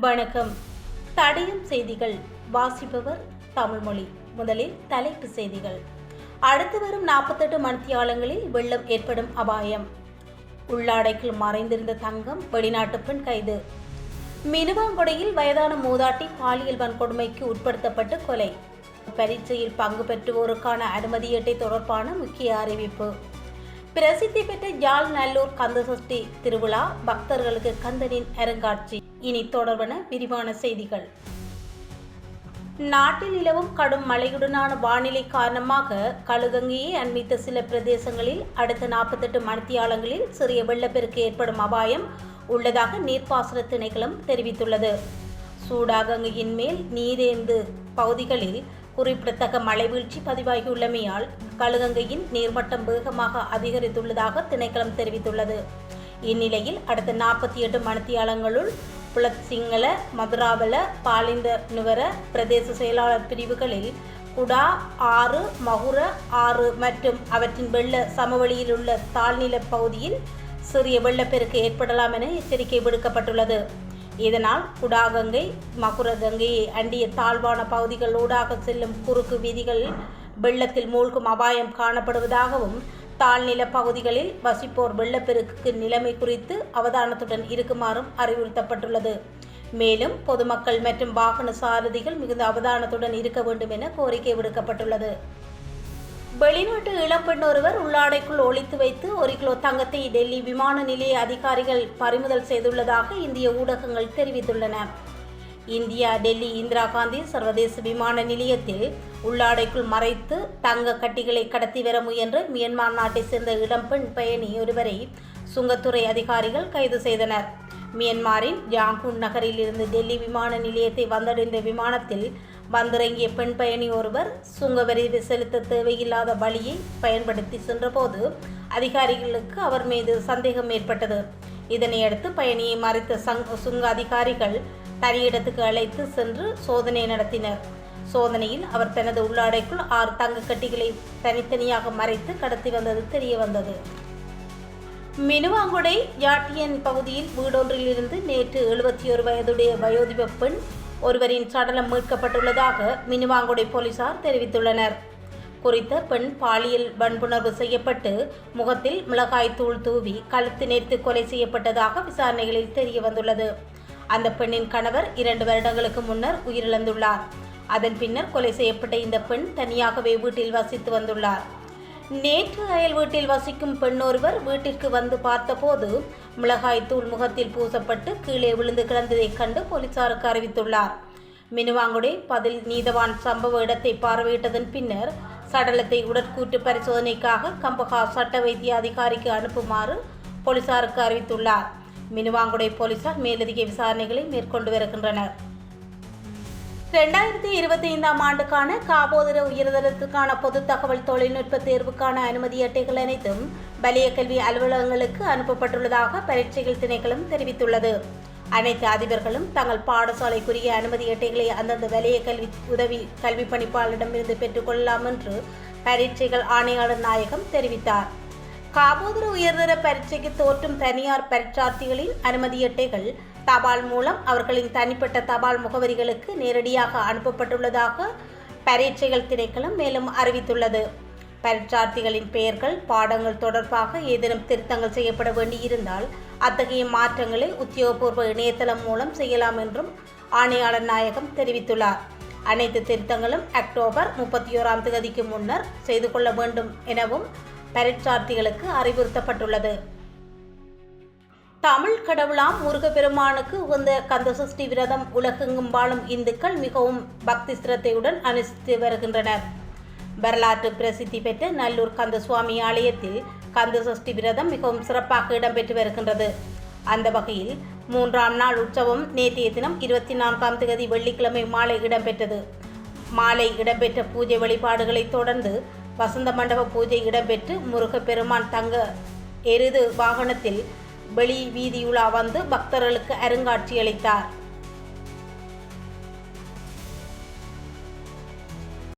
வணக்கம். தடயம் செய்திகள். வாசிப்பவர் தமிழ்மொழி. முதலில் தலைப்பு செய்திகள். அடுத்து வரும் நாற்பத்தெட்டு மணித்தியாலங்களில் வெள்ளம் ஏற்படும் அபாயம். உள்ளாடைக்குள் மறைந்திருந்த தங்கம் வெளிநாட்டு பெண் கைது. மினுவாங்குடையில் வயதான மூதாட்டி பாலியல் வன்கொடுமைக்கு உட்படுத்தப்பட்டு கொலை. பரீட்சையில் பங்கு பெற்றுவோருக்கான அனுமதி அட்டை தொடர்பான முக்கிய அறிவிப்பு. பிரசித்தி பெற்ற யாழ் நல்லூர் கந்தசஷ்டி திருவிழா பக்தர்களுக்கு கந்தனின் அருங்காட்சி. இனி தொடர்பன விரிவான செய்திகள். நாட்டில் நிலவும் கடும் மழையுடனான வானிலை காரணமாக கழுகங்கையை அண்மித்த சில பிரதேசங்களில் அடுத்த நாற்பத்தெட்டு மணித்தியாலங்களில் சிறிய வெள்ளப்பெருக்கு ஏற்படும் அபாயம் உள்ளதாக நீர்ப்பாசன திணைக்களம் தெரிவித்துள்ளது. சூடாகங்கையின் மேல் நீரேந்து பகுதிகளில் குறிப்பிடத்தக்க மழை வீழ்ச்சி பதிவாகியுள்ளமையால் கழுகங்கையின் நீர்மட்டம் வேகமாக அதிகரித்துள்ளதாக திணைக்களம் தெரிவித்துள்ளது. இந்நிலையில் அடுத்த நாற்பத்தி எட்டு மணித்தியாலங்களுள் புலத்சிங்கள மதுராவல பாலிந்த நுகர பிரதேச செயலாளர் பிரிவுகளில் குடா ஆறு மகுர ஆறு மற்றும் அவற்றின் வெள்ள சமவெளியில் உள்ள தாழ்நில பகுதியில் சிறிய வெள்ளப்பெருக்கு ஏற்படலாம் என எச்சரிக்கை விடுக்கப்பட்டுள்ளது. இதனால் குடாகங்கை மகுர கங்கையை அண்டிய தாழ்வான பகுதிகள் ஊடாக செல்லும் குறுக்கு வீதிகள் வெள்ளத்தில் மூழ்கும் அபாயம் காணப்படுவதாகவும் தாழ்நில பகுதிகளில் வசிப்போர் வெள்ளப்பெருக்குக்கு நிலைமை குறித்து அவதானத்துடன் இருக்குமாறும் அறிவுறுத்தப்பட்டுள்ளது. மேலும் பொதுமக்கள் மற்றும் வாகன சாரதிகள் மிகுந்த அவதானத்துடன் இருக்க வேண்டும் என கோரிக்கை விடுக்கப்பட்டுள்ளது. வெளிநாட்டு இளம்பெண் ஒருவர் உள்ளாடைக்குள் ஒழித்து வைத்து ஒரு கிலோ தங்கத்தை டெல்லி விமான நிலைய அதிகாரிகள் பறிமுதல் செய்துள்ளதாக இந்திய ஊடகங்கள் தெரிவித்துள்ளன. இந்தியா டெல்லி இந்திரா காந்தி சர்வதேச விமான நிலையத்தில் உள்ளாடைக்குள் மறைத்து தங்க கட்டிகளை கடத்தி வர முயன்ற மியான்மர் நாட்டை சேர்ந்த இளம்பெண் பயணி ஒருவரை சுங்கத்துறை அதிகாரிகள் கைது செய்தனர். மியான்மரின் ஜாங்கூன் நகரில் இருந்து டெல்லி விமான நிலையத்தை வந்தடைந்த விமானத்தில் வந்திறங்கிய பெண் பயணி ஒருவர் சுங்கவரி செலுத்த தேவையில்லாத வழியை பயன்படுத்தி சென்றபோது அதிகாரிகளுக்கு அவர் மீது சந்தேகம் ஏற்பட்டது. இதனையடுத்து பயணியை மறைத்த சங் சுங்க அதிகாரிகள் தனியிடத்துக்கு அழைத்து சென்று சோதனை நடத்தினர். சோதனையில் அவர் தனது உள்ளாடைக்குள் ஆறு தங்க கட்டிகளை தனித்தனியாக மறைத்து கடத்தி வந்தது தெரிய வந்தது. மினுவாங்குடை யாட்டியன் பகுதியில் வீடொன்றில் இருந்து நேற்று எழுபத்தி ஒரு வயதுடைய வயோதிப பெண் ஒருவரின் சடலம் மீட்கப்பட்டுள்ளதாக மினுவாங்குடை போலீசார் தெரிவித்துள்ளனர். குறித்த பெண் பாலியல் வன்புணர்வு செய்யப்பட்டு முகத்தில் மிளகாய் தூள் தூவி கழுத்து நேர்த்து கொலை செய்யப்பட்டதாக விசாரணைகளில் தெரிய வந்துள்ளது அந்த பெண்ணின் கணவர் இரண்டு வருடங்களுக்கு முன்னர் உயிரிழந்துள்ளார். அதன் பின்னர் கொலை செய்யப்பட்ட இந்த பெண் தனியாகவே வீட்டில் வசித்து வந்துள்ளார். நேற்று அயல் வீட்டில் வசிக்கும் பெண் ஒருவர் வீட்டிற்கு வந்து பார்த்தபோது மிளகாய் தூள் முகத்தில் பூசப்பட்டு கீழே விழுந்து கிடந்ததைக் கண்டு போலீசாருக்கு அறிவித்துள்ளார். மினுவாங்குடி பதில் நீதவான் சம்பவ இடத்தை பார்வையிட்டதன் பின்னர் சடலத்தை உடற்கூற்று பரிசோதனைக்காக கம்பகா சட்ட வைத்திய அதிகாரிக்கு அனுப்புமாறு போலீசாருக்கு அறிவித்துள்ளார். மினுவாங்குடை போலீசார் மேலதிக விசாரணைகளை மேற்கொண்டு வருகின்றனர். ரெண்டாயிரத்தி இருபத்தி ஐந்தாம் ஆண்டுக்கான காபோதர உயர்தரத்துக்கான பொது தகவல் தொழில்நுட்ப தேர்வுக்கான அனுமதி அட்டைகள் அனைத்தும் வலிய கல்வி அலுவலகங்களுக்கு அனுப்பப்பட்டுள்ளதாக பரீட்சைகள் திணைக்களம் தெரிவித்துள்ளது. அனைத்து அதிபர்களும் தங்கள் பாடசாலைக்குரிய அனுமதி அட்டைகளை அந்தந்த வலைய கல்வி உதவி கல்வி பணிப்பாளரிடமிருந்து பெற்றுக்கொள்ளலாம் என்று பரீட்சைகள் ஆணையாளர் நாயகம் தெரிவித்தார். காபோதர உயர்தர பரீட்சைக்கு தோற்றும் தனியார் பரீட்சார்த்திகளின் அனுமதி அட்டைகள் தபால் மூலம் அவர்களின் தனிப்பட்ட தபால் முகவரிகளுக்கு நேரடியாக அனுப்பப்பட்டுள்ளதாக பரீட்சைகள் திணைக்களம் மேலும் அறிவித்துள்ளது. பரீட்சார்த்திகளின் பெயர்கள் பாடங்கள் தொடர்பாக ஏதேனும் திருத்தங்கள் செய்யப்பட வேண்டியிருந்தால் அத்தகைய மாற்றங்களை உத்தியோகபூர்வ இணையதளம் மூலம் செய்யலாம் என்றும் ஆணையாளர் நாயகம் தெரிவித்துள்ளார். அனைத்து திருத்தங்களும் அக்டோபர் முப்பத்தி ஓராம் தேதிக்கு முன்னர் செய்து கொள்ள வேண்டும் எனவும் பரீட்சார்த்திகளுக்கு அறிவுறுத்தப்பட்டுள்ளது. தமிழ் கடவுளாம் முருகப்பெருமானுக்கு உகந்த சஷ்டி விரதம் உலகெங்கும் வாழும் இந்துக்கள் மிகவும் பக்தி சிரத்தையுடன் அனுஷ்டித்து வருகின்றனர். வரலாற்று பிரசித்தி பெற்ற நல்லூர் கந்தசுவாமி ஆலயத்தில் கந்த சஷ்டி விரதம் மிகவும் சிறப்பாக இடம்பெற்று வருகின்றது. அந்த வகையில் மூன்றாம் நாள் உற்சவம் நேற்றைய தினம் இருபத்தி நான்காம் தேதி வெள்ளிக்கிழமை மாலை இடம்பெற்றது. மாலை இடம்பெற்ற பூஜை வழிபாடுகளைத் தொடர்ந்து வசந்த மண்டப பூஜை இடம்பெற்று முருகப்பெருமான் தங்க எருது வாகனத்தில் வெளி வீதியுலா வந்து பக்தர்களுக்கு அருங்காட்சியளித்தார்.